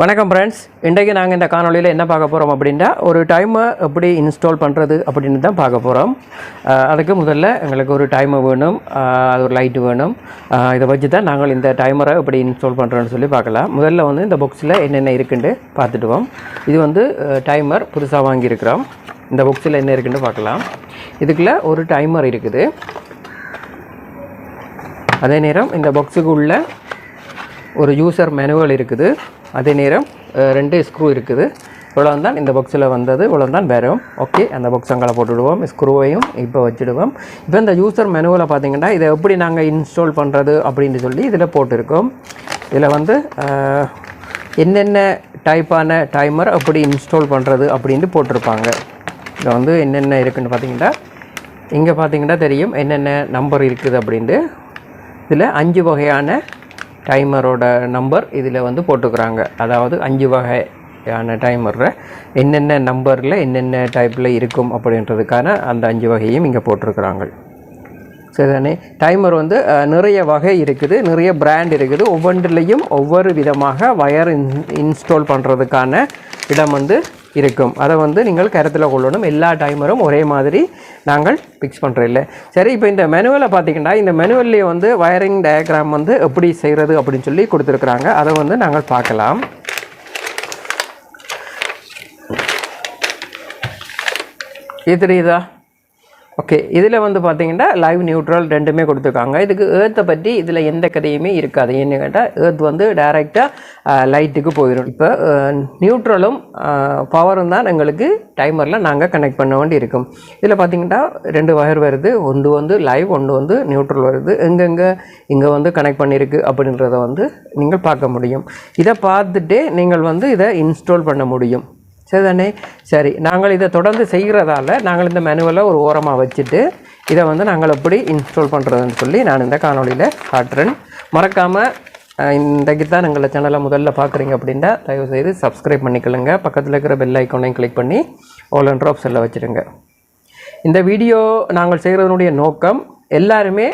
வணக்கம் ஃப்ரெண்ட்ஸ் இன்றைக்கு நாங்கள் இந்த காணொளியில் என்ன பார்க்க போகிறோம் அப்படின்னா ஒரு டைமை எப்படி இன்ஸ்டால் பண்ணுறது அப்படின்னு தான் பார்க்க போகிறோம் அதுக்கு முதல்ல எங்களுக்கு ஒரு டைமை வேணும். அது ஒரு லைட்டு வேணும். இதை வச்சு தான் நாங்கள் இந்த டைமரை எப்படி இன்ஸ்டால் பண்ணுறோன்னு சொல்லி பார்க்கலாம். முதல்ல வந்து இந்த பாக்ஸில் என்னென்ன இருக்குன்னு பார்த்துட்டுவோம் இது வந்து டைமர் புதுசாக வாங்கியிருக்கிறோம். இந்த பாக்ஸில் என்ன இருக்குன்னு பார்க்கலாம். இதுக்குள்ளே ஒரு டைமர் இருக்குது. அதே நேரம் இந்த பாக்ஸுக்கு உள்ள ஒரு யூசர் மேனுவல் இருக்குது. அதே நேரம் ரெண்டு ஸ்க்ரூ இருக்குது. இவ்வளோ தான் இந்த பாக்ஸில் வந்தது இவ்வளோ தான் வரும். ஓகே அந்த பாக்ஸ் அங்கே போட்டுவிடுவோம் ஸ்க்ரூவையும் இப்போ வச்சுடுவோம். இப்போ இந்த யூசர் மெனுவில் பார்த்தீங்கன்னா இதை எப்படி நாங்கள் இன்ஸ்டால் பண்ணுறது அப்படின்னு சொல்லி இதில் போட்டிருக்கோம். இதில் வந்து என்னென்ன டைப்பான டைமர் எப்படி இன்ஸ்டால் பண்ணுறது அப்படின்ட்டு போட்டிருப்பாங்க. இதில் வந்து என்னென்ன இருக்குதுன்னு பார்த்தீங்கன்னா இங்கே பார்த்தீங்கன்னா தெரியும் என்னென்ன நம்பர் இருக்குது அப்படின்ட்டு. இதில் அஞ்சு வகையான டைமரோட நம்பர் இதில் வந்து போட்டுக்கிறாங்க. அதாவது அஞ்சு வகையான டைமரில் என்னென்ன நம்பரில் என்னென்ன டைப்பில் இருக்கும் அப்படின்றதுக்கான அந்த அஞ்சு வகையும் இங்கே போட்டிருக்கிறாங்க. சரிதானே டைமர் வந்து நிறைய வகை இருக்குது. நிறைய பிராண்ட் இருக்குது. ஒவ்வொன்றிலையும் ஒவ்வொரு விதமாக வயர் இன் இன்ஸ்டால் பண்ணுறதுக்கான இடம் வந்து இருக்கும். அதை வந்து நீங்கள் கருத்தில் கொள்ளணும். எல்லா டைமரும் ஒரே மாதிரி நாங்கள் ஃபிக்ஸ் பண்ணுறதில்ல சரி இப்போ இந்த மெனுவலை பார்த்தீங்கன்னா இந்த மெனுவல்லையே வந்து வயரிங் டயக்ராம் வந்து எப்படி செய்கிறது அப்படின்னு சொல்லி கொடுத்துருக்குறாங்க. அதை வந்து நாங்கள் பார்க்கலாம். இது தெரியுதா? ஓகே இதில் வந்து பார்த்தீங்கன்னா லைவ் நியூட்ரல் ரெண்டுமே கொடுத்துருக்காங்க. இதுக்கு ஏர்த்தை பற்றி இதில் எந்த கதையுமே இருக்காது. ஏன்னு கேட்டால் ஏர்த் வந்து டைரெக்டாக லைட்டுக்கு போயிடும் இப்போ நியூட்ரலும் பவரும் தான் எங்களுக்கு டைமரில் நாங்கள் கனெக்ட் பண்ண வேண்டி இருக்கும். இதில் பார்த்தீங்கன்னா ரெண்டு வயர் வருது. ஒன்று வந்து லைவ் ஒன்று வந்து நியூட்ரல் வருது. எங்கெங்கே இங்கே வந்து கனெக்ட் பண்ணியிருக்கு அப்படின்றத வந்து நீங்கள் பார்க்க முடியும். இதை பார்த்துட்டே நீங்கள் வந்து இதை இன்ஸ்டால் பண்ண முடியும். சரிதானே சரி. நாங்கள் இதை தொடர்ந்து செய்கிறதால நாங்கள் இந்த மெனுவலை ஒரு ஓரமாக வச்சுட்டு இதை வந்து நாங்கள் எப்படி இன்ஸ்டால் பண்ணுறதுன்னு சொல்லி நான் இந்த காணொலியில் காட்டுறேன். மறக்காமல் இன்றைக்கு தான் எங்களை சேனலை முதல்ல பார்க்குறீங்க அப்படின்னா தயவுசெய்து சப்ஸ்கிரைப் பண்ணிக்கலுங்க பக்கத்தில் இருக்கிற பெல் ஐக்கோனையும் கிளிக் பண்ணி ஓலன் அண்ட் ஆப்ஷனில் வச்சுருங்க. இந்த வீடியோ நாங்கள் செய்கிறதுனுடைய நோக்கம் எல்லாருமே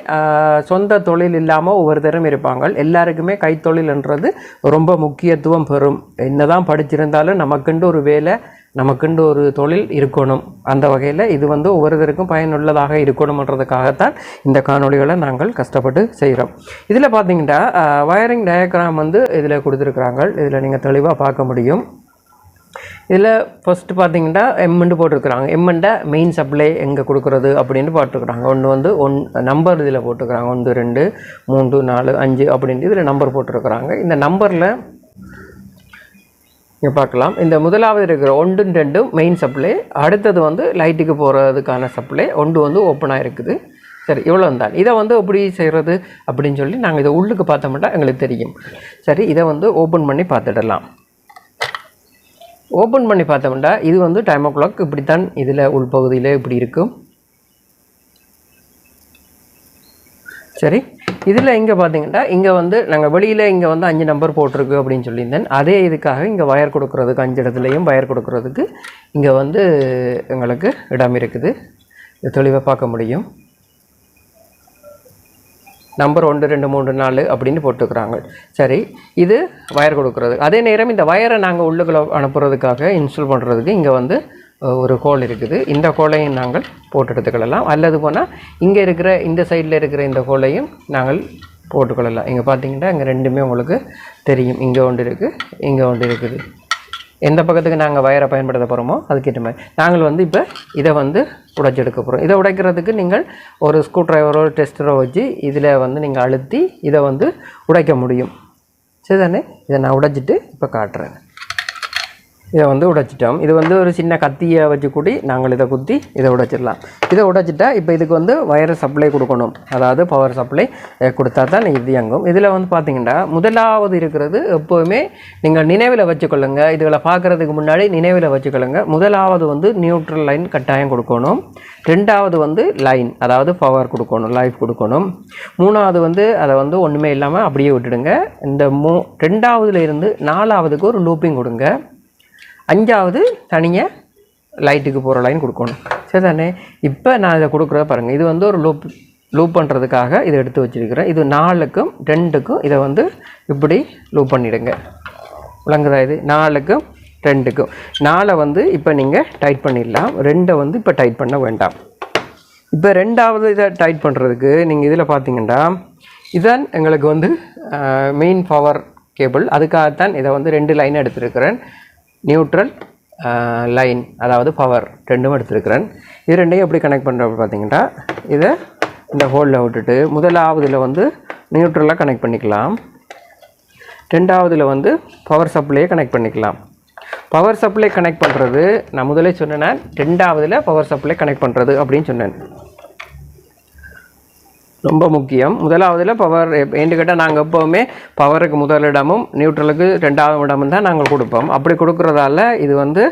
சொந்த தொழில் இல்லாமல் ஒவ்வொருத்தரும் இருப்பாங்க. எல்லாருக்குமே கைத்தொழில்ன்றது ரொம்ப முக்கியத்துவம் பெறும். என்னதான் படிச்சிருந்தாலும் நமக்குண்டு ஒரு வேலை நமக்குண்டு ஒரு தொழில் இருக்கணும். அந்த வகையில் இது வந்து ஒவ்வொருத்தருக்கும் பயனுள்ளதாக இருக்கணுன்றதுக்காகத்தான் இந்த காணொளிகளை நாங்கள் கஷ்டப்பட்டு செய்கிறோம் இதில் பார்த்தீங்கன்னா வயரிங் டயக்ராம் வந்து இதில் கொடுத்துருக்குறாங்க. இதில் நீங்கள் தெளிவாக பார்க்க முடியும். இதில் ஃபஸ்ட்டு பார்த்தீங்கன்னா எம்மெண்டு போட்டிருக்கிறாங்க. எம்மெண்டை மெயின் சப்ளை எங்கே கொடுக்குறது அப்படின்னு போட்டிருக்கிறாங்க ஒன்று வந்து ஒன் நம்பர் இதில் போட்டிருக்கிறாங்க. ஒன்று ரெண்டு மூன்று நாலு அஞ்சு அப்படின்ட்டு இதில் நம்பர் போட்டிருக்கிறாங்க. இந்த நம்பரில் இங்கே பார்க்கலாம். இந்த முதலாவது இருக்கிற ஒன்று ரெண்டும் மெயின் சப்ளை அடுத்தது வந்து லைட்டுக்கு போகிறதுக்கான சப்ளை ஒன்று வந்து ஓப்பனாக இருக்குது சரி இவ்வளோ தான் இதை வந்து எப்படி செய்கிறது அப்படின்னு சொல்லி நாங்கள் இதை உள்ளுக்கு பார்த்தோம்னா எங்களுக்கு தெரியும். சரி இதை வந்து ஓப்பன் பண்ணி பார்த்துடலாம். ஓப்பன் பண்ணி பார்த்தோம்னா இது வந்து டைம் ஓ கிளாக் இப்படித்தான் இதில் உள்பகுதியில் இப்படி இருக்கும் சரி இதில் இங்கே பார்த்தீங்கன்னா இங்கே வந்து நாங்கள் வெளியில் இங்கே வந்து அஞ்சு நம்பர் போட்டிருக்கு அப்படின்னு சொல்லியிருந்தேன். அதே இதுக்காக இங்கே வயர் கொடுக்குறதுக்கு அஞ்சு இடத்துலையும் வயர் கொடுக்குறதுக்கு இங்கே வந்து எங்களுக்கு இடம் இருக்குது. தெளிவாக பார்க்க முடியும். நம்பர் ஒன்று ரெண்டு மூன்று நாலு அப்படின்னு போட்டுக்கிறாங்க. சரி இது வயர் கொடுக்குறது. அதே நேரம் இந்த வயரை நாங்கள் உள்ளுக்குள்ள அனுப்புறதுக்காக இன்ஸ்டால் பண்ணுறதுக்கு இங்கே வந்து ஒரு கோல் இருக்குது. இந்த கோலையும் நாங்கள் போட்டு எடுத்துக்கொள்ளலாம். அல்லது போனால் இங்கே இருக்கிற இந்த சைடில் இருக்கிற இந்த கோலையும் நாங்கள் போட்டுக்கொள்ளலாம். இங்கே பார்த்தீங்கன்னா இங்கே ரெண்டுமே உங்களுக்கு தெரியும். இங்கே ஒன்று இருக்குது இங்கே ஒன்று இருக்குது. எந்த பக்கத்துக்கு நாங்கள் வயரை பயன்படுத்த போகிறோமோ அதுக்கேற்ற மாதிரி. நாங்கள் வந்து இப்போ இதை வந்து உடைச்செடுக்க போகிறோம் இதை உடைக்கிறதுக்கு நீங்கள் ஒரு ஸ்க்ரூ ட்ரைவரோ டெஸ்டரோ வச்சு இதில் வந்து நீங்கள் அழுத்தி இதை வந்து உடைக்க முடியும். சரிதானே? இதை நான் உடைச்சிட்டு இப்போ காட்டுறேன். இதை வந்து உடைச்சிட்டோம். இது வந்து ஒரு சின்ன கத்தியை வச்சு கூடி நாங்கள் இதை குத்தி இதை உடைச்சிடலாம். இதை உடைச்சிட்டா இப்போ இதுக்கு வந்து வயர் சப்ளை கொடுக்கணும். அதாவது பவர் சப்ளை கொடுத்தா தான் இது இயங்கும். இதில் வந்து பார்த்தீங்கன்னா முதலாவது இருக்கிறது எப்போவுமே நீங்கள் நினைவில் வச்சுக்கொள்ளுங்க. இதுகளை பார்க்குறதுக்கு முன்னாடி நினைவில் வச்சுக்கொள்ளுங்க. முதலாவது வந்து நியூட்ரல் லைன் கட்டாயம் கொடுக்கணும். ரெண்டாவது வந்து லைன் அதாவது பவர் கொடுக்கணும் லைஃப் கொடுக்கணும். மூணாவது வந்து அதை வந்து ஒன்றுமே இல்லாமல் அப்படியே விட்டுடுங்க. இந்த மூ ரெண்டாவதுலேருந்து நாலாவதுக்கு ஒரு லூப்பிங் கொடுங்க. அஞ்சாவது தனியாக லைட்டுக்கு போகிற லைன் கொடுக்கணும். சரி தானே இப்போ நான் இதை கொடுக்குறத பாருங்கள் இது வந்து ஒரு லூப் லூப் பண்ணுறதுக்காக இதை எடுத்து வச்சிருக்கிறேன். இது நாலுக்கும் ரெண்டுக்கும் இதை வந்து இப்படி லூப் பண்ணிவிடுங்க விளங்குதா இது? நாலுக்கும் ரெண்டுக்கும். நாலை வந்து இப்போ நீங்கள் டைட் பண்ணிடலாம். ரெண்டை வந்து இப்போ டைட் பண்ண வேண்டாம். இப்போ ரெண்டாவது இதை டைட் பண்ணுறதுக்கு நீங்கள் இதில் பார்த்தீங்கன்னா இதான் எங்களுக்கு வந்து மெயின் பவர் கேபிள் அதுக்காகத்தான் இதை வந்து ரெண்டு லைன் எடுத்திருக்கிறேன். நியூட்ரல் லைன் uh, அதாவது பவர் ரெண்டும் எடுத்திருக்கிறேன். இது ரெண்டையும் எப்படி கனெக்ட் பண்ணுறப்ப பார்த்தீங்கன்னா இதை இந்த ஹோலில் விட்டுட்டு முதலாவதில் வந்து நியூட்ரலாக கனெக்ட் பண்ணிக்கலாம். ரெண்டாவதில் வந்து பவர் சப்ளையை கனெக்ட் பண்ணிக்கலாம். பவர் சப்ளை கனெக்ட் பண்ணுறது நான் முதலே சொன்னேன் ரெண்டாவதில் பவர் சப்ளை கனெக்ட் பண்ணுறது அப்படின்னு சொன்னேன். ரொம்ப முக்கியம். முதலாவதில் பவர் ஏன்னு கேட்டால் நாங்கள் எப்போவுமே பவருக்கு முதலிடமும் நியூட்ரலுக்கு ரெண்டாவது இடமும் தான் நாங்கள் கொடுப்போம். அப்படி கொடுக்குறதால இது வந்து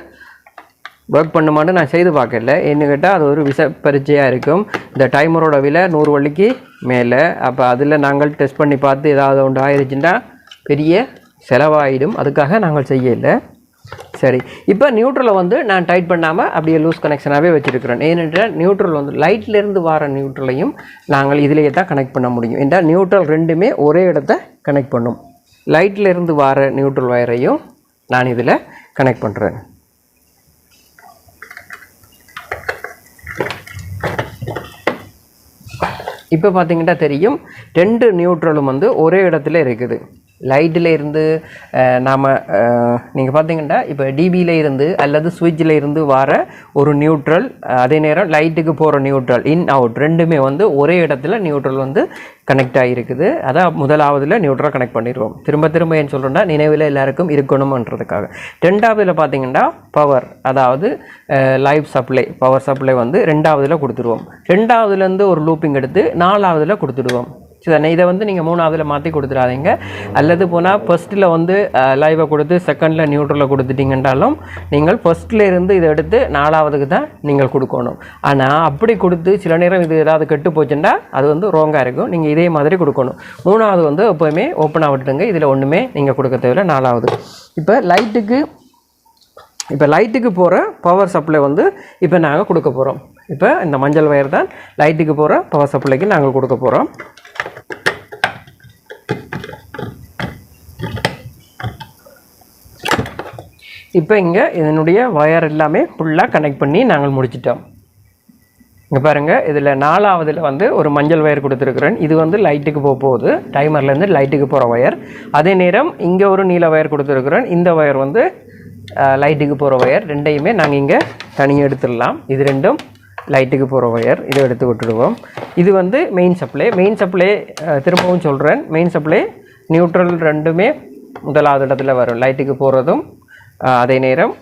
ஒர்க் பண்ணுமான்னு நான் செய்து பார்க்கல. ஏன்னு கேட்டால் அது ஒரு விச பரீட்சையாக இருக்கும். இந்த டைமரோட விலை நூறு வள்ளிக்கு மேலே. அப்போ அதில் நாங்கள் டெஸ்ட் பண்ணி பார்த்து ஏதாவது ஒன்று ஆயிடுச்சுன்னா பெரிய செலவாயிடும். அதுக்காக நாங்கள் செய்யலை. சரி. இப்போ நியூட்ரலை வந்து நான் டைட் பண்ணாமல் அப்படியே லூஸ் கனெக்ஷனாகவே வச்சுருக்கிறேன். ஏனென்றால் நியூட்ரல் வந்து லைட்லேருந்து வர நியூட்ரலையும் நாங்கள் இதிலேயே தான் கனெக்ட் பண்ண முடியும். என்றால் நியூட்ரல் ரெண்டுமே ஒரே இடத்த கனெக்ட் பண்ணும். லைட்லேருந்து வர நியூட்ரல் ஒயரையும் நான் இதில் கனெக்ட் பண்ணுறேன் இப்போ பார்த்தீங்கன்னா தெரியும் ரெண்டு நியூட்ரலும் வந்து ஒரே இடத்துல இருக்குது. லைட்டில் இருந்து நாம் நீங்கள் பார்த்தீங்கன்னா இப்போ டிபியில் இருந்து அல்லது சுவிட்சில் இருந்து வர ஒரு நியூட்ரல் அதே நேரம் லைட்டுக்கு போகிற நியூட்ரல் இன் அவுட் ரெண்டுமே வந்து ஒரே இடத்துல நியூட்ரல் வந்து கனெக்ட் ஆகிருக்குது அதான் முதலாவதில் நியூட்ரல் கனெக்ட் பண்ணிடுவோம் திரும்ப திரும்ப ஏன் சொல்கிறோம்னா நினைவில் எல்லாருக்கும் இருக்கணுமன்றதுக்காக. ரெண்டாவதில் பார்த்தீங்கன்னா பவர் அதாவது லைஃப் சப்ளை பவர் சப்ளை வந்து ரெண்டாவதில் கொடுத்துருவோம். ரெண்டாவதுலேருந்து ஒரு லூப்பிங் எடுத்து நாலாவதில் கொடுத்துடுவோம். சரிதானே இதை வந்து நீங்கள் மூணாவதில் மாற்றி கொடுத்துடாதீங்க. அல்லது போனால் ஃபஸ்ட்டில் வந்து லைவை கொடுத்து செகண்டில் நியூட்ரலில் கொடுத்துட்டீங்கன்றாலும் நீங்கள் ஃபஸ்ட்டில் இருந்து இதை எடுத்து நாலாவதுக்கு தான் நீங்கள் கொடுக்கணும். ஆனால் அப்படி கொடுத்து சில நேரம் இது ஏதாவது கெட்டு போச்சுன்னா அது வந்து ரோங்காக இருக்கும். நீங்கள் இதே மாதிரி கொடுக்கணும். மூணாவது வந்து எப்போவுமே ஓப்பனாக விட்டுடுங்க. இதில் ஒன்றுமே நீங்கள் கொடுக்க தேவையில்ல. நாலாவது. இப்போ லைட்டுக்கு இப்போ லைட்டுக்கு போகிற பவர் சப்ளை வந்து இப்போ நாங்கள் கொடுக்க போகிறோம் இப்போ இந்த மஞ்சள் வயர் தான் லைட்டுக்கு போகிற பவர் சப்ளைக்கு நாங்கள் கொடுக்க போகிறோம் இப்போ இங்கே இதனுடைய ஒயர் எல்லாமே ஃபுல்லாக கனெக்ட் பண்ணி நாங்கள் முடிச்சிட்டோம். இங்கே பாருங்கள் இதில் நாலாவதில் வந்து ஒரு மஞ்சள் ஒயர் கொடுத்துருக்குறேன். இது வந்து லைட்டுக்கு போக போகுது. டைமர்லேருந்து லைட்டுக்கு போகிற ஒயர் அதே நேரம் இங்கே ஒரு நீல ஒயர் கொடுத்துருக்குறேன். இந்த ஒயர் வந்து லைட்டுக்கு போகிற ஒயர் ரெண்டையுமே நாங்கள் இங்கே தனியாக எடுத்துடலாம். இது ரெண்டும் லைட்டுக்கு போகிற ஒயர் இதை எடுத்து விட்டுடுவோம். இது வந்து மெயின் சப்ளை மெயின் சப்ளை திரும்பவும் சொல்கிறேன் மெயின் சப்ளை நியூட்ரல் ரெண்டுமே முதலாவது இடத்துல வரும். லைட்டுக்கு போகிறதும் அதே நேரம்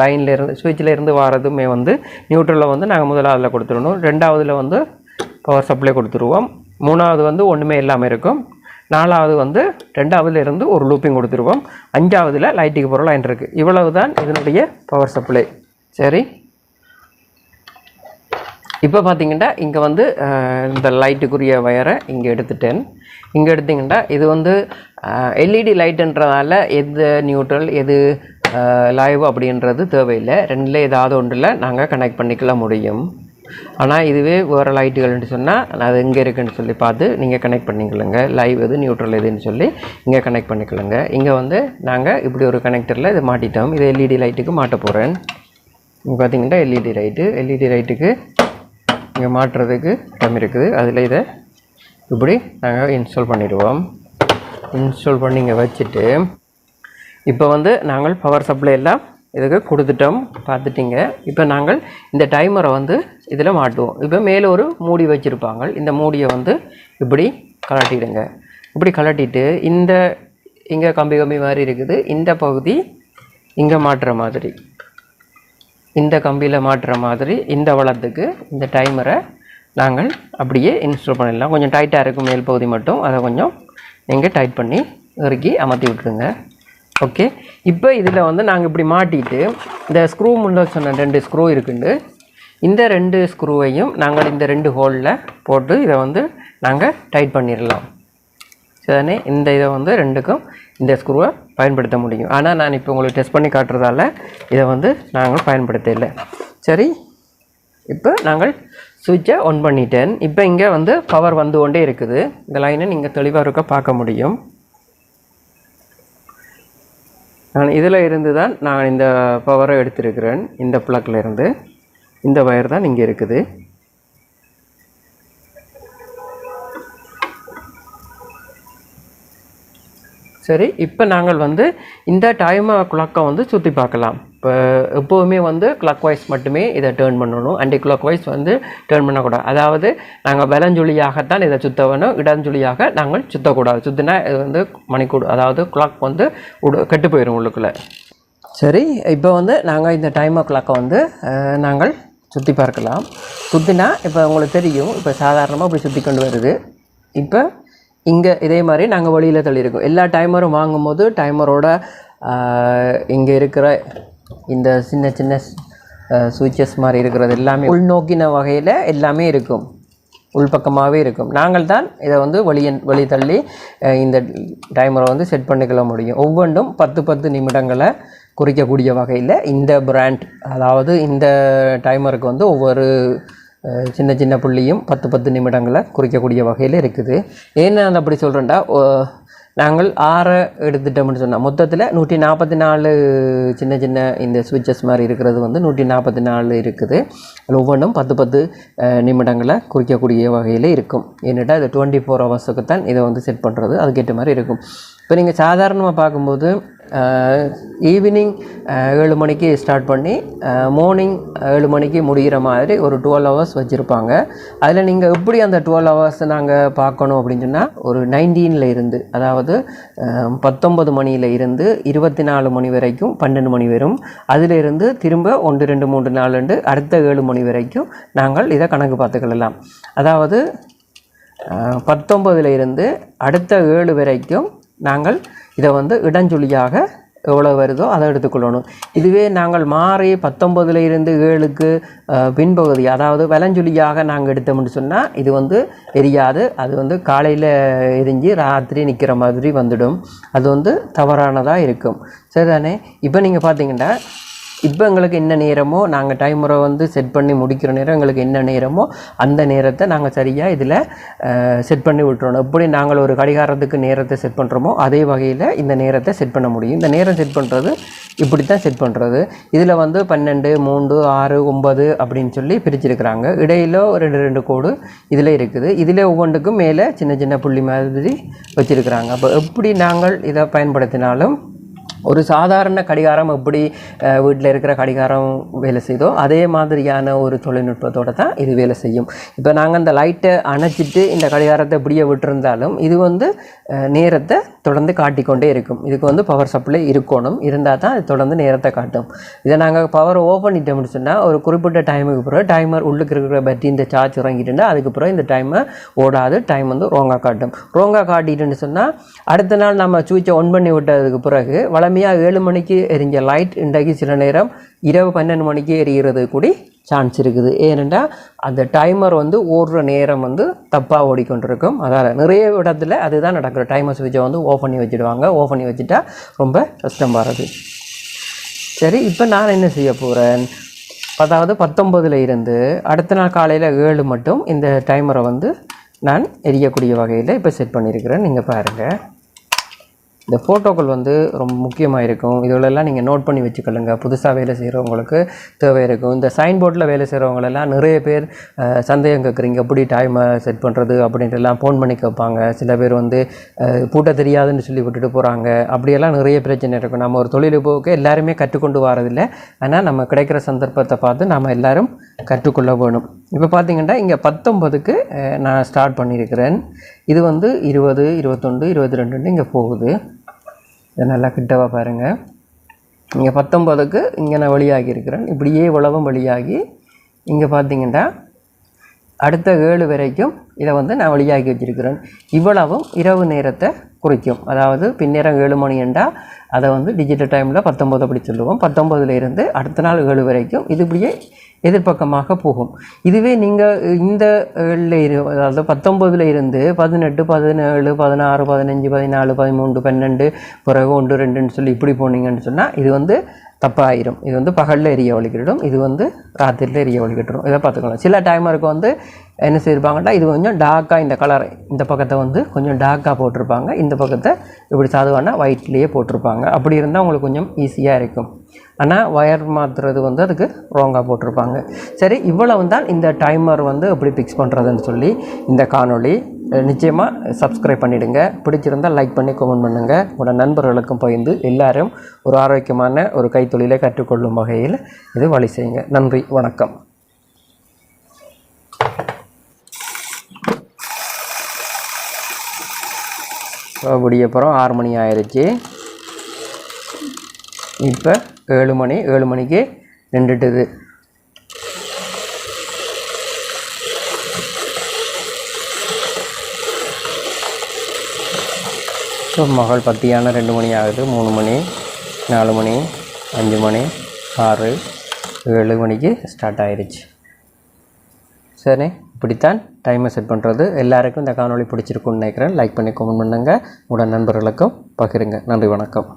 லைனில் இருந்து சுவிட்சில் இருந்து வரதுமே வந்து நியூட்ரலில் வந்து நாங்கள் முதலாவதில் கொடுத்துடணும். ரெண்டாவதில் வந்து பவர் சப்ளை கொடுத்துருவோம். மூணாவது வந்து ஒன்றுமே இல்லாமல் இருக்கும். நாலாவது வந்து ரெண்டாவதுலேருந்து ஒரு லூப்பிங் கொடுத்துருவோம். அஞ்சாவதில் லைட்டுக்கு போகிற லைன் இருக்குது இவ்வளவு தான் இதனுடைய பவர் சப்ளை சரி? இப்போ பார்த்தீங்கன்னா இங்கே வந்து இந்த லைட்டுக்குரிய வயரை இங்கே எடுத்துட்டேன். இங்கே எடுத்தீங்கன்னா இது வந்து எல்இடி லைட்டுன்றதால எது நியூட்ரல் எது லைவ் அப்படின்றது தேவையில்லை. ரெண்டில் ஏதாவது ஒன்றில் நாங்கள் கனெக்ட் பண்ணிக்கல முடியும். ஆனால் இதுவே வேறு லைட்டுகள்னு சொன்னால் அது எங்கே இருக்குன்னு சொல்லி பார்த்து நீங்கள் கனெக்ட் பண்ணிக்கலங்க. லைவ் எது நியூட்ரல் எதுன்னு சொல்லி இங்கே கனெக்ட் பண்ணிக்கலுங்க. இங்கே வந்து நாங்கள் இப்படி ஒரு கனெக்டரில் இதை மாட்டிட்டோம். இது எல்இடி லைட்டுக்கு மாட்ட போகிறேன் இங்கே பார்த்தீங்கன்னா எல்இடி லைட்டு எல்இடி லைட்டுக்கு இங்கே மாட்டுறதுக்கு இடம் இருக்குது. அதில் இதை இப்படி நாங்கள் இன்ஸ்டால் பண்ணிடுவோம். இன்ஸ்டால் பண்ணி இங்கே வச்சுட்டு இப்போ வந்து நாங்கள் பவர் சப்ளை எல்லாம் இதுக்கு கொடுத்துட்டோம். பார்த்துட்டிங்க. இப்போ நாங்கள் இந்த டைமரை வந்து இதில் மாட்டுவோம். இப்போ மேலே ஒரு மூடி வச்சுருப்பாங்க. இந்த மூடியை வந்து இப்படி கலட்டிடுங்க இப்படி கலட்டிட்டு இந்த இங்கே கம்பி கம்பி மாதிரி இருக்குது. இந்த பகுதி இங்கே மாட்டுற மாதிரி. இந்த கம்பியில் மாட்டுற மாதிரி இந்த வளத்துக்கு இந்த டைமரை நாங்கள் அப்படியே இன்ஸ்டால் பண்ணிடலாம். கொஞ்சம் டைட்டாக இருக்கும் மேல் பகுதி மட்டும். அதை கொஞ்சம் நீங்கள் டைட் பண்ணி இறுக்கி அமர்த்தி விட்டுருங்க. ஓகே இப்போ இதில் வந்து நாங்கள் இப்படி மாட்டிட்டு இந்த ஸ்க்ரூ முன்னே சொன்ன ரெண்டு ஸ்க்ரூ இருக்குண்டு. இந்த ரெண்டு ஸ்க்ரூவையும் நாங்கள் இந்த ரெண்டு ஹோலில் போட்டு இதை வந்து நாங்கள் டைட் பண்ணிடலாம். சரிதானே? இந்த இதை வந்து ரெண்டுக்கும் இந்த ஸ்க்ரூவை பயன்படுத்த முடியும். ஆனால் நான் இப்போ உங்களுக்கு டெஸ்ட் பண்ணி காட்டுறதால இதை வந்து நாங்கள் பயன்படுத்த இல்லை சரி இப்போ நாங்கள் சுவிட்சை ஆன் பண்ணிட்டேன். இப்போ இங்கே வந்து பவர் வந்து கொண்டே இருக்குது. இந்த லைனை நீங்கள் தெளிவாக இருக்க பார்க்க முடியும். நான் இதில் இருந்து தான் நான் இந்த பவரை எடுத்திருக்கிறேன். இந்த ப்ளக்கில் இருந்து. இந்த வயர் தான் இங்கே இருக்குது. சரி இப்போ நாங்கள் வந்து இந்த டைம் கிளாக்கை வந்து சுற்றி பார்க்கலாம். இப்போ எப்போவுமே வந்து கிளாக் வைஸ் மட்டுமே இதை டேர்ன் பண்ணணும். அண்டி கிளாக் வைஸ் வந்து டேர்ன் பண்ணக்கூடாது. அதாவது நாங்கள் வலஞ்சுழியாகத்தான் இதை சுத்த வேணும். இடஞ்சுழியாக நாங்கள் சுத்தக்கூடாது. சுற்றினா இது வந்து மணிக்கூடு அதாவது கிளாக் வந்து உடு கெட்டு போயிடும் உள்ளுக்குள்ளே. சரி இப்போ வந்து நாங்கள் இந்த டைம் கிளாக்கை வந்து நாங்கள் சுற்றி பார்க்கலாம். சுற்றினா இப்போ உங்களுக்கு தெரியும் இப்போ சாதாரணமாக இப்படி சுற்றி கொண்டு வருது. இப்போ இங்கே இதே மாதிரி நாங்கள் வழியில் தள்ளியிருக்கோம். எல்லா டைமரும் வாங்கும்போது டைமரோட இங்கே இருக்கிற இந்த சின்ன சின்ன சுவிச்சஸ் மாதிரி இருக்கிறது எல்லாமே உள்நோக்கின வகையில் எல்லாமே இருக்கும். உள்பக்கமாகவே இருக்கும். நாங்கள் தான் இதை வந்து வெளியே வழி தள்ளி இந்த டைமரை வந்து செட் பண்ணிக்கொள்ள முடியும். ஒவ்வொன்றும் பத்து பத்து நிமிடங்களை குறிக்கக்கூடிய வகையில் இந்த பிராண்ட் அதாவது இந்த டைமருக்கு வந்து ஒவ்வொரு சின்ன சின்ன புள்ளியும் பத்து பத்து நிமிடங்களை குறிக்கக்கூடிய வகையில் இருக்குது. ஏன் நான் அப்படி சொல்கிறேன்டா நாங்கள் ஆறை எடுத்துட்டோம்னு சொன்னால் மொத்தத்தில் நூற்றி நாற்பத்தி நாலு சின்ன சின்ன இந்த சுவிட்சஸ் மாதிரி இருக்கிறது வந்து நூற்றி நாற்பத்தி நாலு இருக்குது. அதில் ஒவ்வொன்றும் பத்து பத்து நிமிடங்களை குறிக்கக்கூடிய வகையில் இருக்கும். ஏன்னுட்டா இது டுவெண்ட்டி ஃபோர் ஹவர்ஸுக்கு தான் இதை வந்து செட் பண்ணுறது அதுக்கேற்ற மாதிரி இருக்கும். இப்போ நீங்கள் சாதாரணமாக பார்க்கும்போது ஈவினிங் ஏழு மணிக்கு ஸ்டார்ட் பண்ணி மார்னிங் ஏழு மணிக்கு முடிகிற மாதிரி ஒரு டுவெல் ஹவர்ஸ் வச்சுருப்பாங்க. அதில் நீங்கள் எப்படி அந்த டுவெல் ஹவர்ஸ் நாங்கள் பார்க்கணும் அப்படின்னு சொன்னால் ஒரு நைன்டீனில் இருந்து அதாவது பத்தொம்பது மணியில் இருந்து இருபத்தி நாலு மணி வரைக்கும் பன்னெண்டு மணி வரும். அதிலிருந்து திரும்ப ஒன்று ரெண்டு மூன்று நாலுண்டு அடுத்த ஏழு மணி வரைக்கும் நாங்கள் இதை கணக்கு பார்த்துக்கலாம் அதாவது பத்தொம்பதுல இருந்து அடுத்த ஏழு வரைக்கும் நாங்கள் இதை வந்து இடஞ்சொலியாக எவ்வளோ வருதோ அதை எடுத்துக்கொள்ளணும். இதுவே நாங்கள் மாறி பத்தொம்பதுல இருந்து ஏழுக்கு பின்பகுதி அதாவது வலஞ்சொலியாக நாங்கள் எடுத்தோம்னு சொன்னால் இது வந்து எரியாது. அது வந்து காலையில் எரிஞ்சு ராத்திரி நிற்கிற மாதிரி வந்துடும். அது வந்து தவறானதாக இருக்கும். சரிதானே? இப்போ நீங்கள் பார்த்தீங்கன்னா இப்போ எங்களுக்கு என்ன நேரமோ நாங்கள் டைமரை வந்து செட் பண்ணி முடிக்கிற நேரம் எங்களுக்கு என்ன நேரமோ அந்த நேரத்தை நாங்கள் சரியாக இதில் செட் பண்ணி விட்டுறணும். எப்படி நாங்கள் ஒரு கடிகாரத்துக்கு நேரத்தை செட் பண்ணுறோமோ அதே வகையில் இந்த நேரத்தை செட் பண்ண முடியும். இந்த நேரம் செட் பண்ணுறது இப்படி தான் செட் பண்ணுறது இதில் வந்து பன்னெண்டு மூன்று ஆறு ஒன்பது அப்படின்னு சொல்லி பிரிச்சிருக்கிறாங்க. இடையில ரெண்டு ரெண்டு கோடு இதில் இருக்குது. இதில் ஒவ்வொன்றுக்கும் மேலே சின்ன சின்ன புள்ளி மாதிரி வச்சுருக்கிறாங்க. அப்போ எப்படி நாங்கள் இதை பயன்படுத்தினாலும் ஒரு சாதாரண கடிகாரம் எப்படி வீட்டில் இருக்கிற கடிகாரம் வேலை செய்தோ அதே மாதிரியான ஒரு தொழில்நுட்பத்தோடு தான் இது வேலை செய்யும். இப்போ நாங்கள் அந்த லைட்டை அணைச்சிட்டு இந்த கடிகாரத்தை இப்படியே விட்டுருந்தாலும் இது வந்து நேரத்தை தொடர்ந்து காட்டிக்கொண்டே இருக்கும். இதுக்கு வந்து பவர் சப்ளை இருக்கணும். இருந்தால் தான் இது தொடர்ந்து நேரத்தை காட்டும். இதை நாங்கள் பவர் ஓஃப் பண்ணிட்டோம்னு சொன்னால் ஒரு குறிப்பிட்ட டைமுக்கு பிறகு டைமர் உள்ளுக்கு இருக்கிற பேட்டரி இந்த சார்ஜ் இறங்கிட்டுனா அதுக்கு பிறகு இந்த டைமை ஓடாது டைம் வந்து ரோங்காக காட்டும். ரோங்காக காட்டிட்டுன்னு சொன்னால் அடுத்த நாள் நம்ம சுவிட்சை ஒன் பண்ணி விட்டதுக்கு பிறகு வளமையாக ஏழு மணிக்கு எரிஞ்ச லைட் இன்றைக்கு சில நேரம் இரவு பன்னெண்டு மணிக்கு எரிகிறது கூடி சான்ஸ் இருக்குது. ஏனென்றால் அந்த டைமர் வந்து ஓடுற நேரம் வந்து தப்பாக ஓடிக்கொண்டிருக்கும். அதால் நிறைய இடத்துல அதுதான் நடக்கிற. டைமர் சுவிட்சை வந்து ஓஃப் பண்ணி வச்சுடுவாங்க. ஓஃப் பண்ணி வச்சுட்டா ரொம்ப கஷ்டம் வருது. சரி இப்போ நான் என்ன செய்ய போகிறேன் அதாவது பத்தொம்பதில் இருந்து அடுத்த நாள் காலையில் ஏழு மட்டும் இந்த டைமரை வந்து நான் எரியக்கூடிய வகையில் இப்போ செட் பண்ணியிருக்கிறேன். நீங்கள் பாருங்கள் இந்த ஃபோட்டோக்கள் வந்து ரொம்ப முக்கியமாக இருக்கும். இதுகளெல்லாம் நீங்கள் நோட் பண்ணி வச்சுக்கொள்ளுங்க. புதுசாக வேலை செய்கிறவங்களுக்கு தேவை இருக்கும். இந்த சைன் போர்டில் வேலை செய்கிறவங்களெல்லாம் நிறைய பேர் சந்தேகம் கேட்குறீங்க. எப்படி டைமை செட் பண்ணுறது அப்படின்ட்டு எல்லாம் ஃபோன் பண்ணி கேட்பாங்க. சில பேர் வந்து பூட்ட தெரியாதுன்னு சொல்லி விட்டுட்டு போகிறாங்க அப்படியெல்லாம் நிறைய பிரச்சனை இருக்கும். நம்ம ஒரு தொழில் போக்கு எல்லாருமே கற்றுக்கொண்டு வரதில்லை. ஆனால் நம்ம கிடைக்கிற சந்தர்ப்பத்தை பார்த்து நாம் எல்லோரும் கற்றுக்கொள்ள வேணும். இப்போ பார்த்தீங்கன்னா இங்கே பத்தொம்பதுக்கு நான் ஸ்டார்ட் பண்ணியிருக்கிறேன். இது வந்து இருபது இருபத்தொன்று இருபத்தி ரெண்டுன்னு இங்கே போகுது. இதை நல்லா கிட்டவா பாருங்கள் இங்கே பத்தொம்பதுக்கு இங்கே நான் வெளியாகி இருக்கிறேன். இப்படியே உழவும் வெளியாகி இங்கே பார்த்தீங்கன்னா அடுத்த ஏழு வரைக்கும் இதை வந்து நான் வெளியாகி வச்சுருக்கிறேன். இவ்வளவும் இரவு நேரத்தை குறிக்கும். அதாவது பின்னேரம் ஏழு மணி என்றால் அதை வந்து டிஜிட்டல் டைமில் பத்தொம்பது அப்படி சொல்லுவோம். பத்தொம்பதுல இருந்து அடுத்த நாள் ஏழு வரைக்கும் இது இப்படியே எதிர்பக்கமாக போகும். இதுவே நீங்கள் இந்த ஏழில் இரு அதாவது பத்தொம்பதுல இருந்து பதினெட்டு பதினேழு பதினாறு பதினஞ்சு பதினாலு பதிமூன்று பன்னெண்டு பிறகு ஒன்று ரெண்டுன்னு சொல்லி இப்படி போனீங்கன்னு சொன்னால் இது வந்து தப்பாயிரும். இது வந்து பகலில் எரிய ஒழிக்கிடும் இது வந்து ராத்திரியில் எரிய ஒழிக்கிட்டுரும் இதை பார்த்துக்கலாம் சில டைமருக்கு வந்து என்ன செய்யிருப்பாங்கன்னா இது கொஞ்சம் டார்க்காக இந்த கலர் இந்த பக்கத்தை வந்து கொஞ்சம் டார்க்காக போட்டிருப்பாங்க. இந்த பக்கத்தை இப்படி சாதுவான ஒயிட்லேயே போட்டிருப்பாங்க. அப்படி இருந்தால் உங்களுக்கு கொஞ்சம் ஈஸியாக இருக்கும். ஆனால் ஒயர் மாற்றுறது வந்து அதுக்கு ராங்காக போட்டிருப்பாங்க. சரி இவ்வளவு தான் இந்த டைமர் வந்து எப்படி ஃபிக்ஸ் பண்ணுறதுன்னு சொல்லி இந்த காணொளி நிச்சயமாக சப்ஸ்கிரைப் பண்ணிவிடுங்க பிடிச்சிருந்தால் லைக் பண்ணி கமெண்ட் பண்ணுங்கள் உங்களோட நண்பர்களுக்கும் பகிர்ந்து எல்லாரும் ஒரு ஆரோக்கியமான ஒரு கைத்தொழிலை கற்றுக்கொள்ளும் வகையில் இது வழி செய்யுங்க. நன்றி வணக்கம். விடியப்புறம் ஆறு மணி ஆயிடுச்சு இப்போ ஏழு மணி ஏழு மணிக்கு நின்றுட்டுது. ஸோ மகள் பத்தியான ரெண்டு மணி ஆகுது. மூணு மணி நாலு மணி அஞ்சு மணி ஆறு ஏழு மணிக்கு ஸ்டார்ட் ஆயிடுச்சு சரி இப்படித்தான் டைமை செட் பண்ணுறது எல்லாருக்கும் இந்த காணொளி பிடிச்சிருக்குன்னு நினைக்கிறேன். லைக் பண்ணி கமெண்ட் பண்ணுங்கள் உங்களோட நண்பர்களுக்கும் பகிருங்க. நன்றி வணக்கம்.